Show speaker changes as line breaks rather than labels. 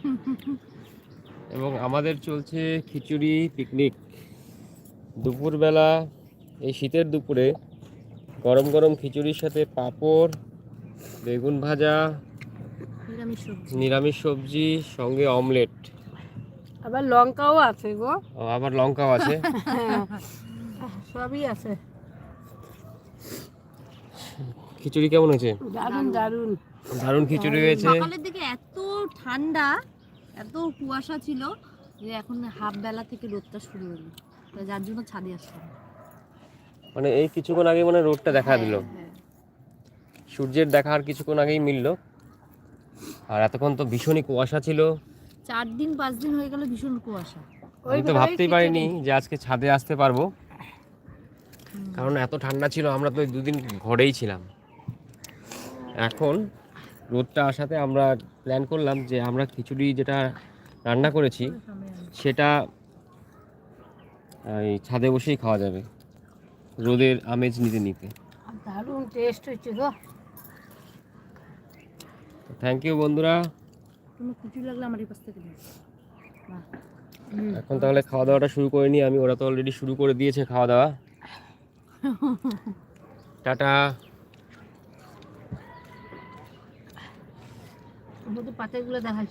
এবং আমাদের চলছে খিচুড়ি পিকনিক দুপুরবেলা এই শীতের দুপুরে গরম গরম খিচুড়ির সাথে পাঁপড় বেগুন ভাজা
নিরামিষ সবজি।
সঙ্গে অমলেট।
আবার লঙ্কাও আছে গো।
আবার লঙ্কাও আছে?
সবই আছে।
খিচুড়ি কেমন হয়েছে?
দারুণ দারুণ
দারুণ খিচুড়ি হয়েছে।
সকালের দিকে এত ঠান্ডা এত কুয়াশা ছিল যে এখন হাফ বেলা থেকে রোদটা শুরু হলো। যার জন্য ছাদে আসলাম।
মানে এই কিছুক্ষণ আগে মানে রোদটা দেখা দিল।
হ্যাঁ।
সূর্যের দেখা আর কিছুক্ষণ আগেই মিলল। আর এতক্ষণ তো ভীষণই কুয়াশা ছিল।
চার দিন পাঁচ দিন হয়ে গেল ভীষণ কুয়াশা।
আমি তো ভাবতেই পারিনি যে আজকে ছাদে আসতে পারব। কারণ এত ঠান্ডা ছিল আমরা তো দুদিন ঘরেই ছিলাম। এখন রোদটা আসাতে আমরা প্ল্যান করলাম যে আমরা খিচুড়ি যেটা রান্না করেছি সেটা এই ছাদে বসেই খাওয়া যাবে। রোদের আমেজ নিতে নিতে।
দারুণ টেস্ট হচ্ছে গো।
থ্যাংক ইউ বন্ধুরা।
কোনো কিছু লাগলে আমার এই পাশ থেকে
এখন তাহলে খাওয়া দাওয়াটা শুরু করে নিই আমি ওরা তো অলরেডি শুরু করে দিয়েছে খাওয়া দাওয়া। টাটা।
ওদের পাতাগুলো দেখাস